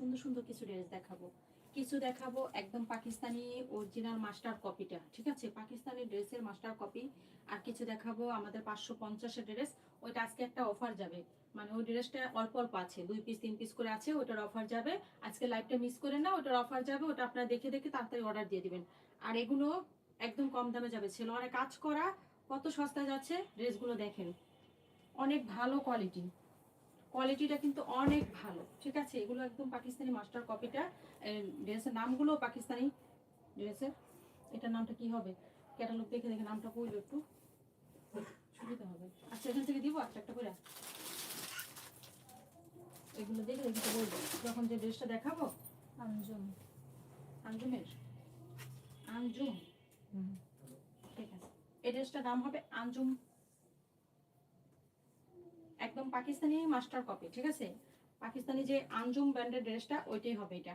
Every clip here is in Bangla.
সুন্দর সুন্দর কিছু ড্রেস দেখাবো। কিছু দেখাবো একদম পাকিস্তানি অরিজিনাল মাস্টার কপিটা ঠিক আছে? পাকিস্তানি ড্রেসের মাস্টার কপি আর কিছু দেখাবো আমাদের পাঁচশো পঞ্চাশের ড্রেস ওইটা আজকে একটা অফার যাবে। মানে ওই ড্রেসটা অল্প অল্প আছে, দুই পিস তিন পিস করে আছে ওটার অফার যাবে। আজকে লাইভটা মিস করে না ওটার অফার যাবে, ওটা আপনারা দেখে দেখে তাড়াতাড়ি অর্ডার দিয়ে দিবেন। আর এগুলো একদম কম দামে যাবে। ছেলোয়ারে কাজ করা কত সস্তা যাচ্ছে ড্রেসগুলো দেখেন। অনেক ভালো কোয়ালিটি কোয়ালিটিটা কিন্তু অনেক ভালো ঠিক আছে? এগুলো একদম পাকিস্তানি মাস্টার কপিটা ড্রেসের নামগুলো পাকিস্তানি ড্রেসের। এটার নামটা কি হবে? ক্যাটালগ দেখে দেখে নামটা বলল একটু। সুবিধা হবে। আচ্ছা এখান থেকে দিব একটা একটা করে। এগুলো দেখে দেখে তো বলব যখন যে ড্রেসটা দেখাবো আঞ্জুম। আঞ্জুমের? আঞ্জুম। ঠিক আছে। এই ড্রেসটার দাম হবে আঞ্জুম পাকিস্তানি মাস্টার কপি, ঠিক আছে? পাকিস্তানি যে আঞ্জুম ব্র্যান্ডের ড্রেসটা, ওইটাই হবে এটা।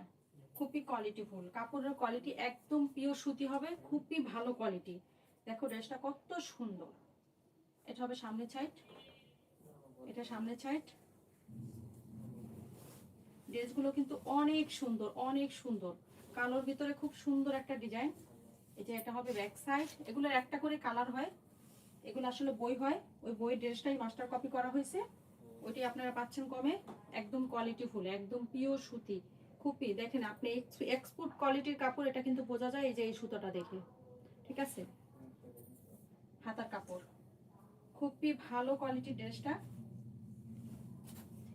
খুবই কোয়ালিটি ফুল। কাপড়ের কোয়ালিটি একদম পিওর সুতি হবে, খুবই ভালো কোয়ালিটি দেখো ড্রেসটা কত সুন্দর। এটা হবে সামনের সাইড এটা সামনের সাইড ড্রেসগুলো কিন্তু অনেক সুন্দর অনেক সুন্দর। কালোর ভিতরে খুব সুন্দর একটা ডিজাইন। এটা এটা হবে ব্যাক সাইড এগুলোর একটা করে কালার হয়। এগুলো আসলে বই হয়। ওই বইয়ের ড্রেসটাই মাস্টার কপি করা হয়েছে। ওইটি আপনারা পাচ্ছেন কমে। একদম কোয়ালিটি ফুল একদম পিওর সুতি। খুবই দেখেন আপনি এক্সপোর্ট কোয়ালিটির কাপড়, এটা কিন্তু বোঝা যায় এই যে এই সুতোটা দেখে। ঠিক আছে? হাতার কাপড়। খুবই ভালো কোয়ালিটির ড্রেসটা।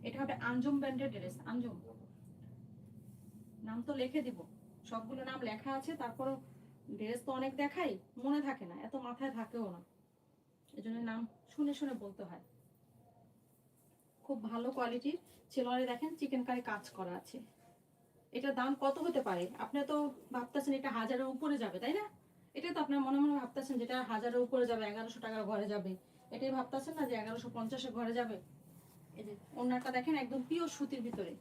এটা হবে আঞ্জুম ব্র্যান্ডের ড্রেস, আঞ্জুম। নাম তো লিখে দিব। সবগুলো নাম লেখা আছে, তারপরও ড্রেস তো অনেক দেখাই, মনে থাকে না, এত মাথায় থাকেও না। এই জন্য নাম শুনে শুনে বলতে হয়। খুব ভালো কোয়ালিটির ছেলোয়ারে দেখেন চিকেন কারি কাজ করা আছে। এটার দাম কত হতে পারে? আপনি তো ভাবতেছেন এটা হাজারের উপরে যাবে, তাই না? এটা তো আপনার মনে মনে ভাবতেছেন যেটা হাজারের উপরে যাবে, এগারোশো টাকার ঘরে যাবে। এটাই ভাবতেছেন না যে এগারোশো পঞ্চাশের ঘরে যাবে? এই যে ওনারটা দেখেন একদম পিওর সুতির ভিতরে।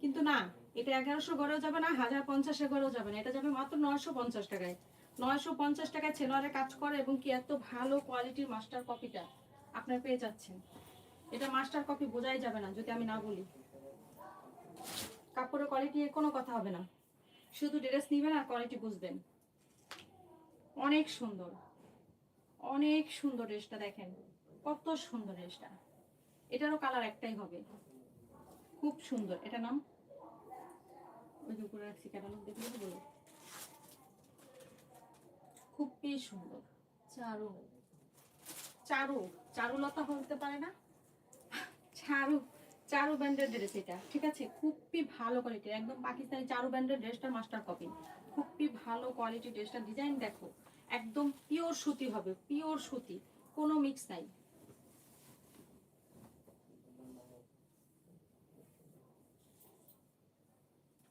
কিন্তু না, এটা এগারোশো ঘরেও যাবে না, হাজার পঞ্চাশের ঘরেও যাবে না। এটা যাবে মাত্র নয়শো পঞ্চাশ টাকায়। নয়শো পঞ্চাশ টাকায় ছেলোয়ারে কাজ করে এবং কি এত ভালো কোয়ালিটির মাস্টার কপিটা আপনার পেয়ে যাচ্ছেন। এটা মাস্টার কপি বোঝাই যাবে না যদি আমি না বলি। কাপড়ের কোয়ালিটি কোনো কথা হবে না। শুধু ড্রেস নিবেন আর কোয়ালিটি বুঝবেন। অনেক সুন্দর। অনেক সুন্দর ড্রেসটা দেখেন। কত সুন্দর ড্রেসটা এটারও কালার একটাই হবে। খুব সুন্দর। এটা নাম? ওই যে উপরে রাখছি ক্যাটালগ দেখলে তো বলো। খুবই সুন্দর। চারু। চারু। চারুলতা হতে পারে না। চারু চারু ব্র্যান্ডের ড্রেস এটা, ঠিক আছে? খুবই ভালো কোয়ালিটির একদম পাকিস্তানি চারু ব্র্যান্ডের ড্রেসটার মাস্টার কপি খুবই ভালো কোয়ালিটির ড্রেসটার ডিজাইন দেখো, একদম পিওর সুতি হবে পিওর সুতি, কোনো মিক্স নাই।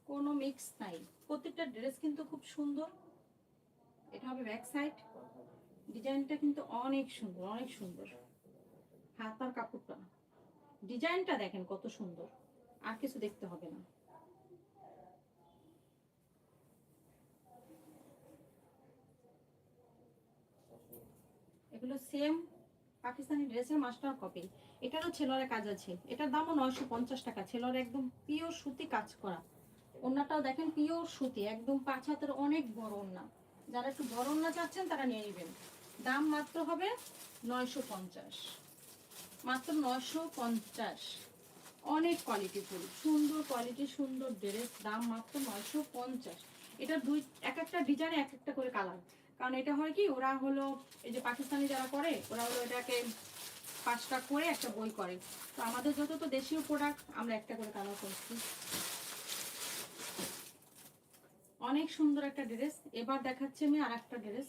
কোনো মিক্স নাই, প্রত্যেকটা ড্রেস কিন্তু খুব সুন্দর। এটা হবে ব্যাক সাইড ডিজাইনটা কিন্তু অনেক সুন্দর অনেক সুন্দর। হাতার কাপড়টা। ডিজাইনটা দেখেন কত সুন্দর। আর কিছু দেখতে হবে না। এগুলো সেম পাকিস্তানি ড্রেসের মাস্টার কপি এটারও ছেলরে কাজ আছে। এটার দামও নয়শো পঞ্চাশ টাকা। ছেলের একদম পিওর সুতি কাজ করা। ওনাটাও দেখেন পিওর সুতি, একদম পাঁচ হাতের অনেক বড় ওন্না। যারা একটু বড় ওন্না চাচ্ছেন তারা নিয়ে নেবেন। দাম মাত্র হবে নয়শো পঞ্চাশ। মাত্র নশো পঞ্চাশ। অনেক কোয়ালিটি ফুল। সুন্দর কোয়ালিটি সুন্দর ড্রেস দাম মাত্র নয়শো পঞ্চাশ। এটা দুই, এক একটা ডিজাইনে এক একটা করে কালার কারণ এটা হয় কি, ওরা হলো, এই যে পাকিস্তানি যারা করে, ওরা হলো এটাকে পাঁচটা করে একটা বই করে। তো আমাদের যত তো দেশীয় প্রোডাক্ট আমরা একটা করে কালার করছি। অনেক সুন্দর একটা ড্রেস এবার দেখাচ্ছি আমি আর একটা ড্রেস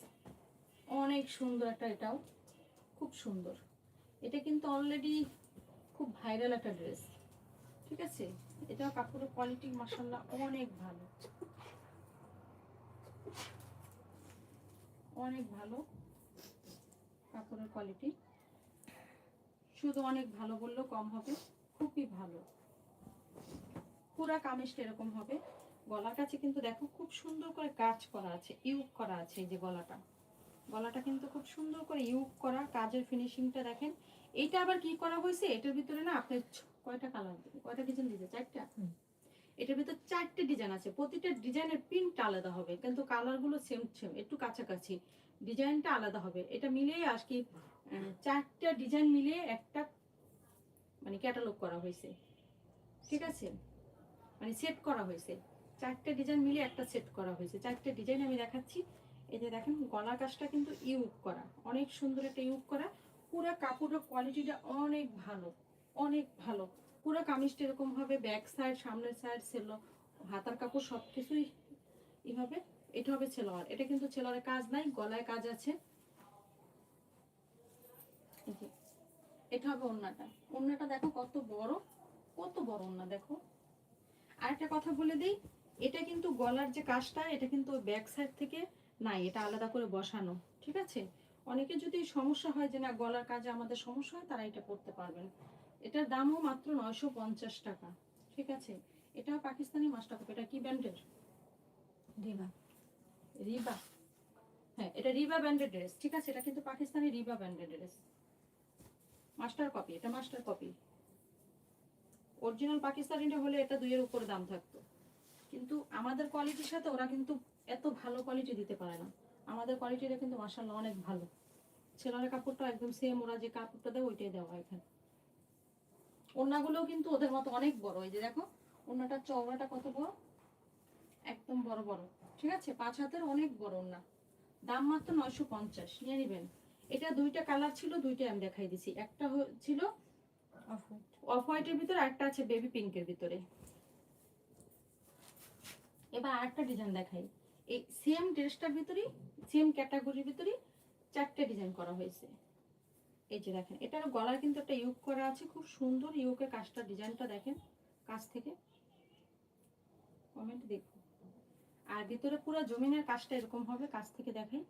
অনেক সুন্দর একটা এটাও। খুব সুন্দর। এটা কিন্তু অলরেডি খুব ভাইরাল একটা ড্রেস ঠিক আছে? এটাও কাপড়ের কোয়ালিটি মাসাল্লাহ অনেক ভালো। অনেক ভালো কাপড়ের কোয়ালিটি শুধু অনেক ভালো বললেও কম হবে, খুবই ভালো। পুরা কামিজটা এরকম হবে। গলার কাছে কিন্তু দেখো খুব সুন্দর করে কাজ করা আছে ইউক করা আছে এই যে গলাটা। গলাটা কিন্তু খুব সুন্দর করে ইউক করা কাজের ফিনিশিংটা দেখেন। এইটা আবার কি করা হয়েছে? এটার ভিতরে না আপনি কয়টা কালার কয়টা ডিজাইন দিতে চারটা? এটার ভিতর চারটে ডিজাইন আছে। প্রতিটা ডিজাইনের প্রিন্ট আলাদা হবে কিন্তু কালারগুলো সেম সেম একটু কাছাকাছি। ডিজাইনটা আলাদা হবে। এটা মিলিয়ে আর কি চারটা ডিজাইন মিলিয়ে একটা মানে ক্যাটালগ করা হয়েছে। ঠিক আছে? মানে সেট করা হয়েছে। চারটে ডিজাইন মিলিয়ে একটা সেট করা হয়েছে। চারটে ডিজাইন আমি দেখাচ্ছি। এই যে দেখেন গলা কাজটা কিন্তু ইউক করা, অনেক সুন্দর একটা ইউক করা। পুরো কাপড়ের কোয়ালিটিটা অনেক ভালো অনেক ভালো। পুরো কামিজটা এরকম ভাবে ব্যাক সাইড সামনের সাইড ছিল হাতার কাপড় সব কিছুই এইভাবে, এটা হবে ছেলোয়ার এটা কিন্তু ছেলোয়ারের কাজ নাই, গলায় কাজ আছে। এটা হবে ওন্নাটা ওন্নাটা দেখো কত বড় কত বড় ওন্না দেখো। আর একটা কথা বলে দিই, এটা কিন্তু গলার যে কাজটা, এটা কিন্তু ব্যাক সাইড থেকে নাই এটা আলাদা করে বসানো ঠিক আছে? অনেকে যদি সমস্যা হয় যে না গলার কাজে আমাদের সমস্যা হয় তারা এটা করতে পারবেন। এটার দামও মাত্র নয়শো পঞ্চাশ টাকা ঠিক আছে? এটা পাকিস্তানি মাস্টার কপি এটা কি ব্র্যান্ডের? রিবা। রিবা? হ্যাঁ এটা রিবা ব্র্যান্ডের ড্রেস ঠিক আছে? এটা কিন্তু পাকিস্তানি রিবা ব্র্যান্ডের ড্রেস। মাস্টার কপি এটা মাস্টার কপি। অরিজিনাল পাকিস্তানিটা হলে এটা দুইয়ের উপরে দাম থাকতো। কিন্তু আমাদের কোয়ালিটির সাথে ওরা কিন্তু এত ভালো কোয়ালিটি দিতে পারে না। আমাদের কোয়ালিটিটা কিন্তু মাসাল্লাহ অনেক ভালো। ছেলের কাপড়টা একদম সেম ওরা যে কাপড়টা দেয় ওইটাই দেওয়া এখানে। ওড়নাগুলোও কিন্তু ওদের মতো অনেক বড়। এই যে দেখো ওড়নাটার চওড়াটা কত বড়? একদম বড় বড়। ঠিক আছে? পাঁচ হাতের অনেক বড় ওড়না। দাম মাত্র নয়শো পঞ্চাশ। নিয়ে নেবেন। এটা দুইটা কালার ছিল, দুইটা আমি দেখাই দিছি। একটা ছিল অফ হোয়াইটের ভিতরে একটা আছে বেবি পিঙ্কের ভিতরে। এবার আরেকটা ডিজাইন দেখাই। এই সেম ড্রেসটার ভিতরেই সেম ক্যাটাগরির ভিতরেই চারটে ডিজাইন করা হয়েছে। এই যে দেখেন, এটার গলার কিন্তু একটা ইউক করা আছে, খুব সুন্দর ইউকের কাজটা ডিজাইনটা দেখেন কাছ থেকে। কমেন্ট দেখুন। আর ভিতরে পুরো জমিনের কাজটা এরকম হবে, কাছ থেকে দেখেন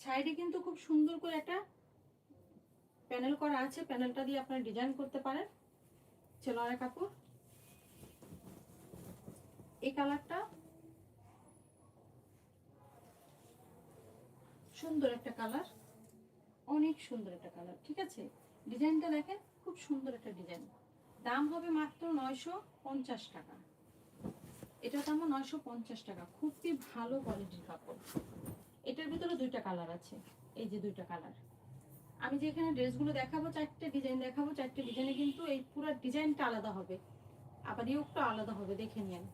সাইডে কিন্তু খুব সুন্দর করে একটা প্যানেল করা আছে প্যানেলটা দিয়ে আপনারা ডিজাইন করতে পারেন। ছেলোয়ারের কাপড়। এই কালারটা? সুন্দর একটা কালার। অনেক সুন্দর একটা কালার, ঠিক আছে? ডিজাইনটা দেখেন, খুব সুন্দর একটা ডিজাইন। দাম হবে মাত্র নয়শো পঞ্চাশ টাকা। এটার দাম নয়শো পঞ্চাশ টাকা, খুবই ভালো কোয়ালিটির কাপড়। এটার ভিতরে দুইটা কালার আছে, এই যে দুইটা কালার। আমি যে এখানে ড্রেসগুলো দেখাবো, চারটে ডিজাইন দেখাবো, চারটে ডিজাইনে কিন্তু এই পুরো ডিজাইনটা আলাদা হবে। আবার ইউকটা আলাদা হবে, দেখে নিন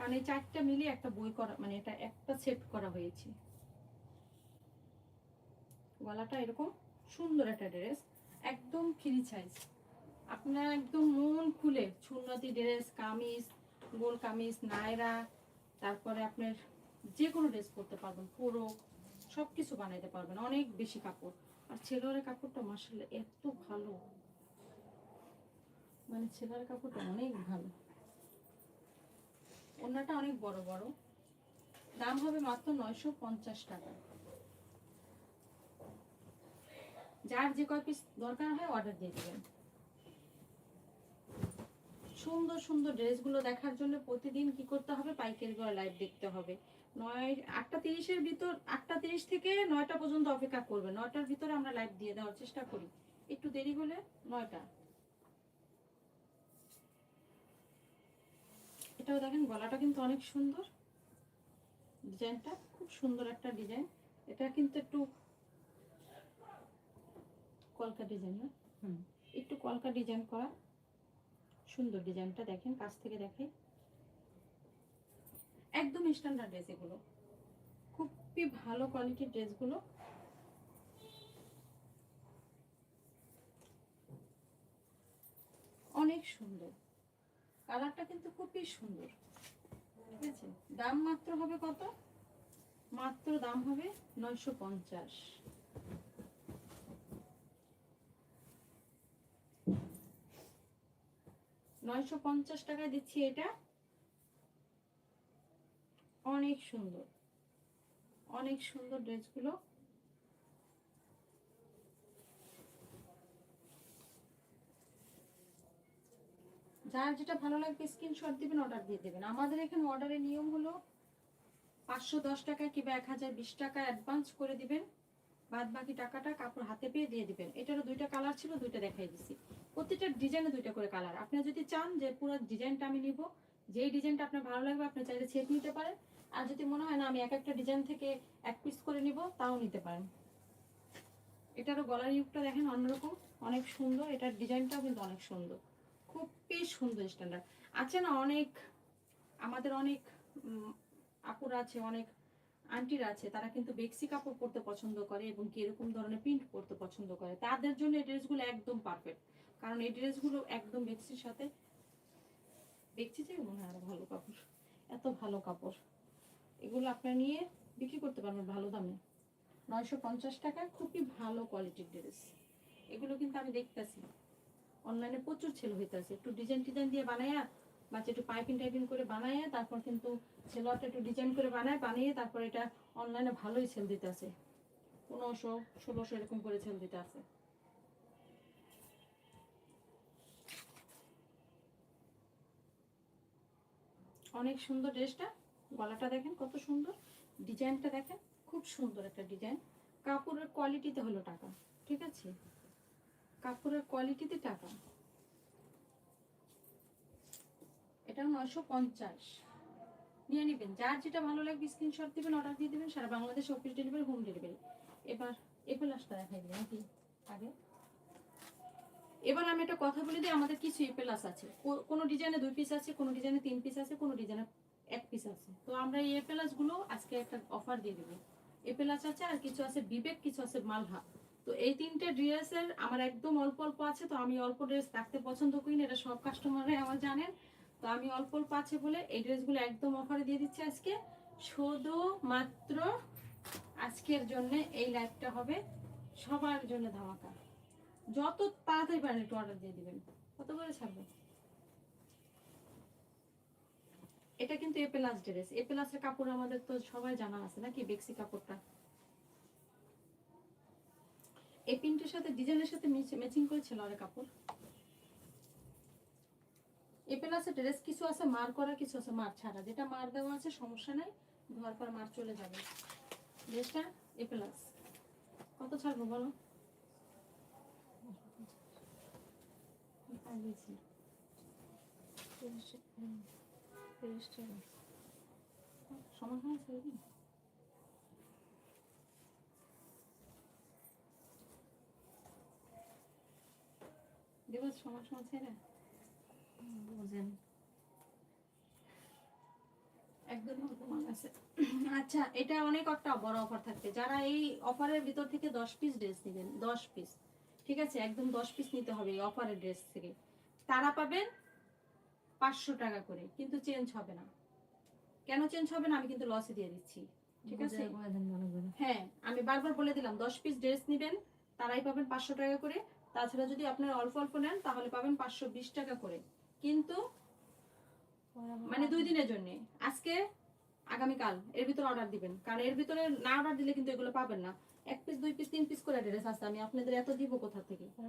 কারণ এই চারটা মিলিয়ে একটা বই করা মানে এটা একটা সেট করা হয়েছে। গলাটা এরকম সুন্দর একটা ড্রেস, একদম ফ্রি সাইজ আপনারা একদম মন খুলে, সুন্নতি ড্রেস, কামিজ, গোল কামিজ, নায়রা, তারপরে আপনার যে কোনো ড্রেস করতে পারবেন পুরো সব কিছু বানাইতে পারবেন, অনেক বেশি কাপড়। আর ছেলের কাপড়টা মাসাল্লাহ এত ভালো। মানে ছেলের কাপড়টা অনেক ভালো। ওনাটা অনেক বড় বড়। দাম হবে মাত্র নয়শো পঞ্চাশ টাকা। যার যে কয় পিস দরকার হয় অর্ডার দিয়ে দেবেন। সুন্দর সুন্দর ড্রেসগুলো দেখার জন্য প্রতিদিন কি করতে হবে? পাইকারি করে লাইভ দেখতে হবে। নয়, আটটা তিরিশের ভিতর, আটটা তিরিশ থেকে নয়টা পর্যন্ত অপেক্ষা করবে নয়টার ভিতরে আমরা লাইভ দিয়ে দেওয়ার চেষ্টা করি। একটু দেরি হলে নয়টা। এটাও দেখেন, গলাটা কিন্তু অনেক সুন্দর। ডিজাইনটা খুব সুন্দর একটা ডিজাইন। এটা কিন্তু একটু কলকা ডিজাইন না? হুম, একটু কলকা ডিজাইন করা সুন্দর ডিজাইনটা দেখেন, কাছ থেকে দেখে একদম স্ট্যান্ডার্ড ড্রেস এগুলো। খুবই ভালো কোয়ালিটির ড্রেসগুলো অনেক সুন্দর। কালারটা কিন্তু খুবই সুন্দর, ঠিক আছে? দাম মাত্র হবে কত? মাত্র দাম হবে নয়শো পঞ্চাশ। নয়শো পঞ্চাশ টাকায় দিচ্ছি এটা। অনেক সুন্দর অনেক সুন্দর ড্রেসগুলো। যার যেটা ভালো লাগবে স্ক্রিনশট দিবেন অর্ডার দিয়ে দেবেন। আমাদের এখানে অর্ডারের নিয়ম হলো পাঁচশো দশ টাকা কিংবা এক হাজার বিশ টাকা অ্যাডভান্স করে দিবেন। বাদ বাকি টাকাটা কাপড় হাতে পেয়ে দিয়ে দিবেন। এটারও দুইটা কালার ছিল, দুইটা দেখাই দিছি। প্রতিটা ডিজাইনে দুইটা করে কালার আপনি যদি চান যে পুরো ডিজাইনটা আমি নিব, যেই ডিজাইনটা আপনার ভালো লাগবে, আপনি চাইলে ছেদ নিতে পারেন। আর যদি মনে হয় না, আমি এক একটা ডিজাইন থেকে এক পিস করে নিব, তাও নিতে পারেন। এটারও গলার ইউকটা দেখেন অন্যরকম, অনেক সুন্দর। এটার ডিজাইনটাও কিন্তু অনেক সুন্দর। খুবই সুন্দর স্ট্যান্ডার্ড আছে না অনেক, আমাদের অনেক আপুরা আছে, অনেক আন্টিরা আছে, তারা কিন্তু বেক্সি কাপড় পরতে পছন্দ করে এবং কি এরকম ধরনের প্রিন্ট পরতে পছন্দ করে। তাদের জন্য এই ড্রেসগুলো একদম পারফেক্ট কারণ এই ড্রেসগুলো একদম বেক্সির সাথে, বেক্সি যে মনে হয় ভালো কাপড়, এত ভালো কাপড়। এগুলো আপনার নিয়ে বিক্রি করতে পারবেন ভালো দামে। নয়শো পঞ্চাশ টাকা খুবই ভালো কোয়ালিটির ড্রেস এগুলো কিন্তু আমি দেখতেছি। অনলাইনে প্রচুর ছেলে হইতেছে একটু ডিজাইন টিজাইন দিয়ে বানায়া বাচ্চা একটু পাইপিং টাইপিং করে বানায়, তারপর কিন্তু ছেলেটা একটু ডিজাইন করে বানায়, বানিয়ে তারপর এটা অনলাইনে ভালোই সেল দিতেছে পনেরোশো, ষোলোশো এরকম করে সেল দিতে আছে। অনেক সুন্দর ড্রেসটা। গলাটা দেখেন কত সুন্দর। ডিজাইনটা দেখেন, খুব সুন্দর একটা ডিজাইন কাপড়ের কোয়ালিটিতে হলো টাকা, ঠিক আছে? কাপড়ের কোয়ালিটিতে টাকা। এটা নয়শো পঞ্চাশ। নিয়ে নেবেন। যার যেটা ভালো লাগবে স্ক্রিনশট দিবেন অর্ডার দিয়ে দিবেন, সারা বাংলাদেশে অফিস ডেলিভারি হোম ডেলিভারি এবার এ প্লাসটা দেখাই দিবেন নাকি? আগে। এবার আমি একটা কথা বলে দিই, আমাদের কিছু এ প্লাস আছে। কোনো ডিজাইনে দুই পিস আছে, কোনো ডিজাইনে তিন পিস আছে, কোনো ডিজাইনে এক পিস আছে। তো আমরা এই এ প্লাস আজকে একটা অফার দিয়ে দেবো। এ প্লাস আছে আর কিছু আছে বিবেক, কিছু আছে মালহা। তো এই তিনটে ড্রেসের আমার একদম অল্প অল্প আছে, তো আমি অল্প ড্রেস রাখতে পছন্দ করি না, এটা সব কাস্টমাররাই আমার জানেন। তো আমি অল্প অল্প আছে বলে এই ড্রেসগুলো একদম অফারে দিয়ে দিচ্ছি আজকে। শুধু মাত্র আজকের জন্য এই লাইভটা হবে সবার জন্য ধামাকা। যত তাড়াতাড়ি পারেন একটু অর্ডার দিয়ে দিবেন। কত করে ছাড়বে এটা কিন্তু এ প্লাস ড্রেস এ প্লাসের কাপড় আমাদের তো সবাই জানা আছে, নাকি? বেক্সি কাপড়টা? এই প্রিন্টের সাথে ডিজাইনের সাথে ম্যাচিং করেছিল আর কাপড় এ প্লাসের ড্রেস, কিছু আছে মার করা কিছু আছে মার ছাড়া। যেটা মার দেওয়া আছে, সমস্যা নাই ধোয়ার পর মার চলে যাবে। ড্রেসটা এ প্লাস কত ছাড়বো বলো? তিরিশ হুম, তিরিশ টাকা সমাধান ছেড়ে দিন দেবো সময় ছেড়ে হুম, বুঝেন একদম আছে আচ্ছা এটা অনেক একটা বড় অফার থাকবে। যারা এই অফারের ভিতর থেকে দশ পিস ড্রেস নেবেন দশ পিস ঠিক আছে? একদম দশ পিস নিতে হবে এই অফারের ড্রেস থেকে। তারা পাবেন পাঁচশো টাকা করে কিন্তু চেঞ্জ হবে না। কেন চেঞ্জ হবে না? আমি কিন্তু লসে দিয়ে দিচ্ছি ঠিক আছে? হ্যাঁ আমি বারবার বলে দিলাম দশ পিস ড্রেস নেবেন তারাই পাবেন পাঁচশো টাকা করে। তাছাড়া যদি আপনারা অল্প অল্প নেন তাহলে পাবেন পাঁচশো বিশ টাকা করে। কিন্তু মানে দুই দিনের জন্য। আজকে আগামীকাল এর ভিতরে অর্ডার দিবেন। কারণ এর ভিতরে না অর্ডার দিলে কিন্তু এগুলো পাবেন না। এক পিস দুই পিস তিন পিস করে ড্রেস আছে। আমি আপনাদের এত দিব কোথা থেকে? পরে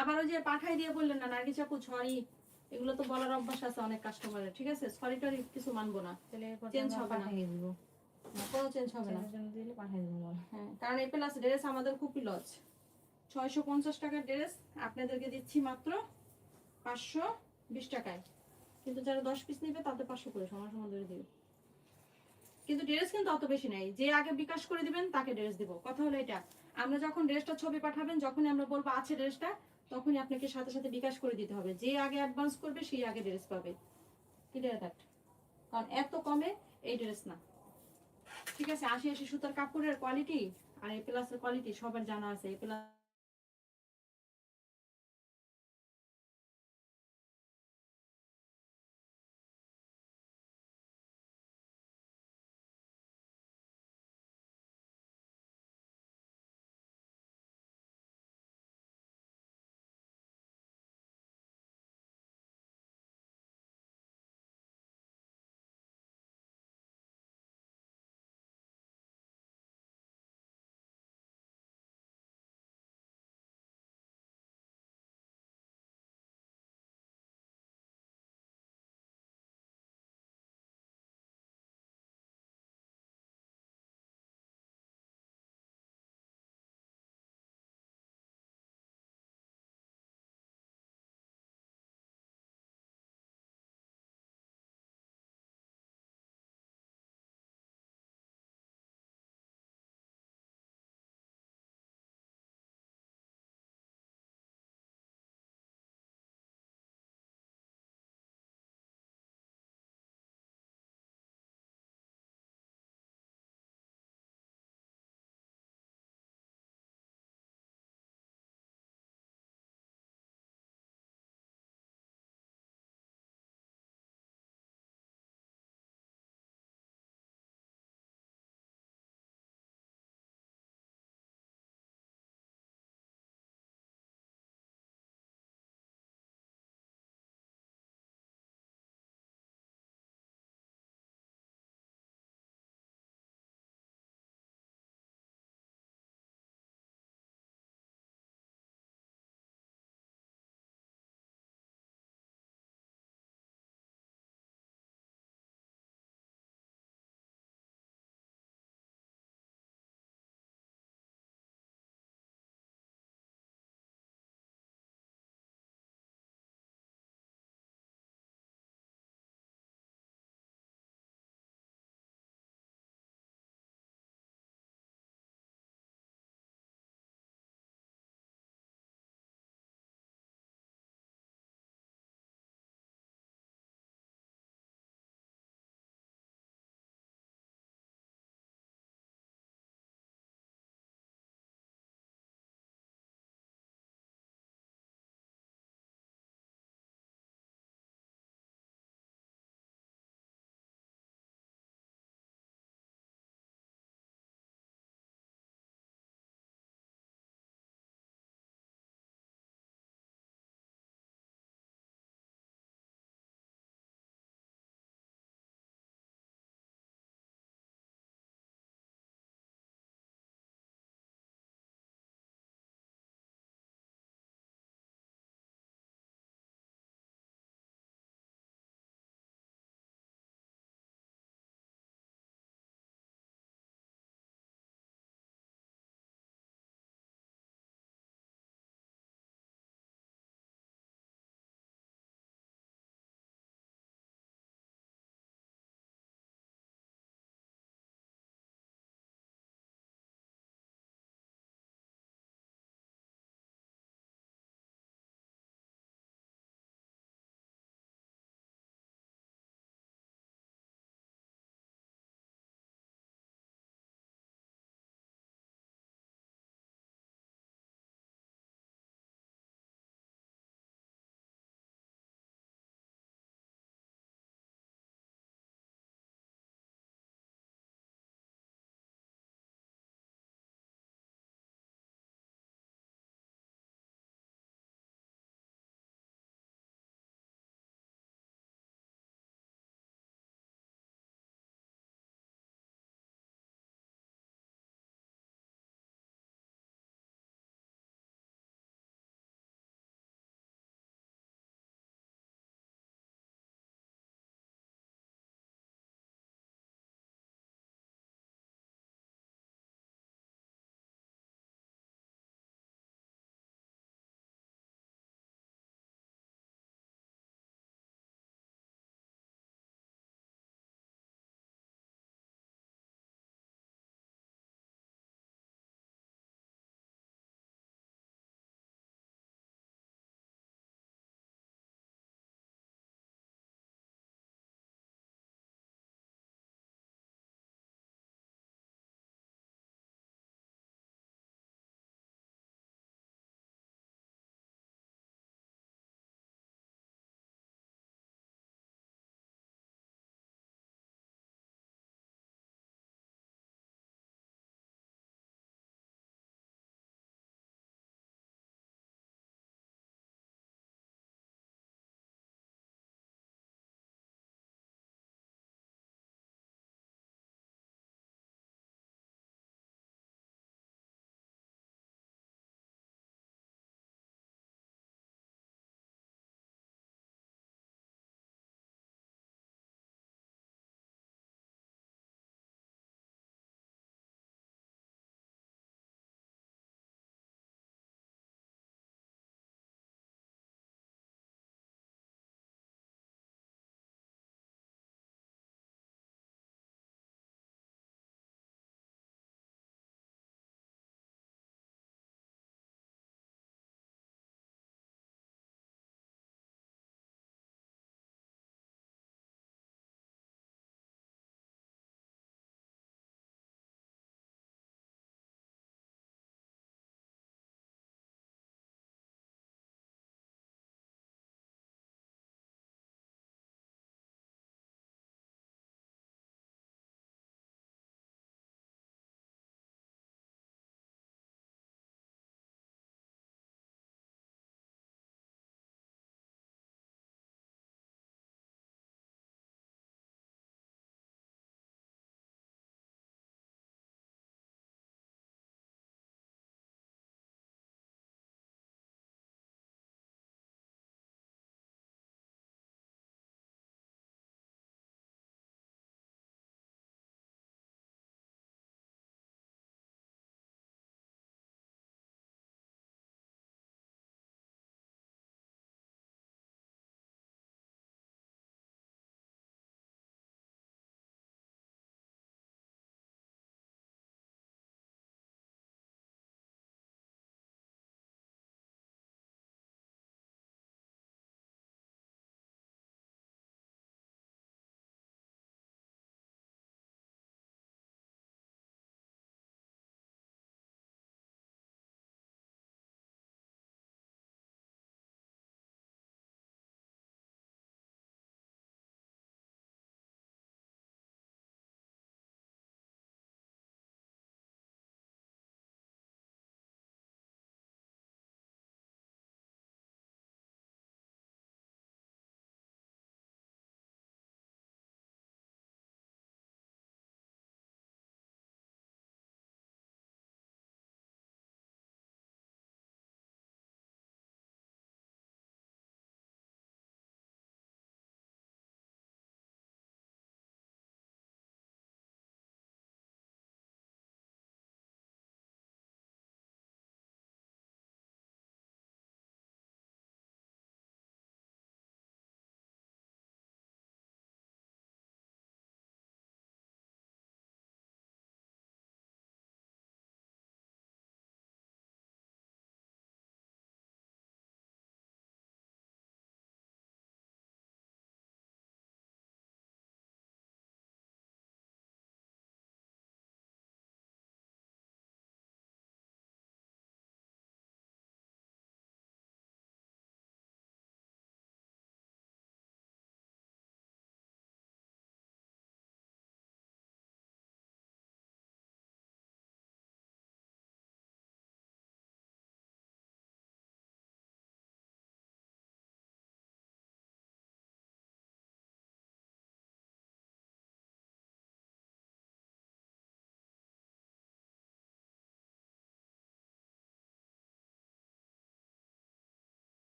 আবার হ্যাঁ যে পাঠাই দিয়ে বললেন না নার্গিস আপু সরি এগুলো তো বলার অভ্যাস আছে অনেক কাস্টমারের ঠিক আছে? সরি টরি কিছু মানবো না। আমরা হবে না। পাঠিয়ে দিব কোনো চেঞ্জ হবে না। দিলে পাঠিয়ে দিব হ্যাঁ। কারণ এই প্লাস ড্রেস আমাদের খুবই লস ছয়শো পঞ্চাশ টাকার ড্রেস আপনাদেরকে দিচ্ছি মাত্র পাঁচশো বিশ টাকায়। কিন্তু যারা দশ পিস নেবে তাদের পাঁচশো করে সমান সমান ধরে দিবে। কিন্তু ড্রেস কিন্তু অত বেশি নাই। যে আগে বিকাশ করে দিবেন তাকে ড্রেস দিব। কথা হলো এটা। আমরা যখন ড্রেসটা ছবি পাঠাবেন যখনই আমরা বলব আছে ড্রেসটা তখনই আপনাকে সাথে সাথে বিকাশ করে দিতে হবে। যে আগে অ্যাডভান্স করবে সেই আগে ড্রেস পাবে। ক্লিয়ার দ্যাট কারণ এত কমে এই ড্রেস না। ঠিক আছে, আশি আশি সুতার কাপড়ের কোয়ালিটি আর এ প্লাসের কোয়ালিটি সবার জানা আছে এ প্লাস